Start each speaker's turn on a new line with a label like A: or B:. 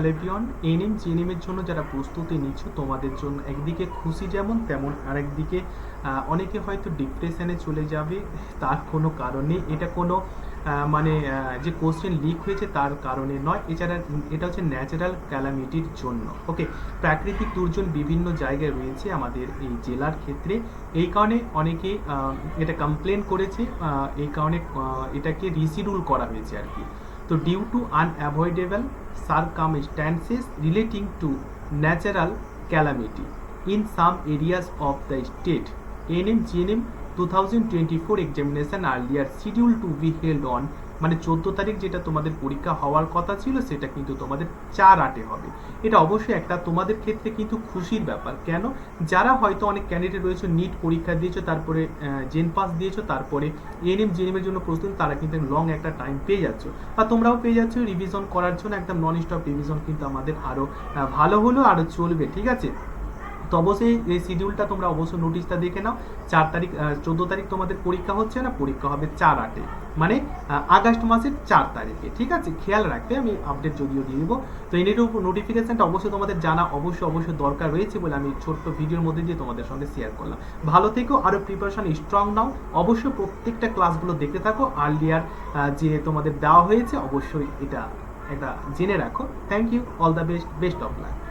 A: hello everyone NM জিএনএমের জন্য যারা প্রস্তুতি নিচ্ছ তোমাদের জন্য একদিকে খুশি যেমন তেমন আরেকদিকে অনেকে হয়তো ডিপ্রেশনে চলে যাবে তার কোনো কারণে এটা কোনো মানে যে কোশ্চেন লিক হয়েছে তার কারণে নয় এছাড়া এটা হচ্ছে ন্যাচারাল ক্যালামিটির জন্য ওকে প্রাকৃতিক দুর্যোগ বিভিন্ন জায়গায় রয়েছে আমাদের এই জেলার ক্ষেত্রে এই কারণে অনেকে এটা কমপ্লেন করেছে এই কারণে এটাকে রিসিডিউল করা হয়েছে আর কি So due to unavoidable circumstances relating to natural calamity in some areas of the state, NMGNM 2024 examination earlier schedule to be held on মানে চোদ্দ তারিখ যেটা তোমাদের পরীক্ষা হওয়ার কথা ছিল সেটা কিন্তু তোমাদের চার আটে হবে এটা অবশ্যই একটা তোমাদের ক্ষেত্রে কিন্তু খুশির ব্যাপার কেন যারা হয়তো অনেক ক্যান্ডিডেট রয়েছে নিট পরীক্ষা দিয়েছো তারপরে জেন পাস দিয়েছো তারপরে এনএম জেএনএমের জন্য প্রস্তুত তারা কিন্তু লং একটা টাইম পেয়ে যাচ্ছ আর তোমরাও পেয়ে যাচ্ছ রিভিশন করার জন্য একদম নন স্টপ রিভিশন কিন্তু আমাদের আরও ভালো হলো আরও চলবে ঠিক আছে তো অবশ্যই এই শিডিউলটা তোমরা অবশ্যই নোটিশটা দেখে নাও চার তারিখ চোদ্দো তারিখ তোমাদের পরীক্ষা হচ্ছে না পরীক্ষা হবে চার আটে মানে আগস্ট মাসের চার তারিখে ঠিক আছে খেয়াল রাখবে আমি আপডেট যদিও দিয়ে দেবো তো এই উপর নোটিফিকেশানটা অবশ্যই তোমাদের জানা অবশ্যই অবশ্যই দরকার রয়েছে বলে আমি ছোট্ট ভিডিওর মধ্যে দিয়ে তোমাদের সঙ্গে শেয়ার করলাম ভালো থেকো আরও প্রিপারেশান স্ট্রং নাও অবশ্যই প্রত্যেকটা ক্লাসগুলো দেখতে থাকো আর্লি আর্লিয়ার যে তোমাদের দেওয়া হয়েছে অবশ্যই এটা এটা জেনে রাখো thank you all the best best of life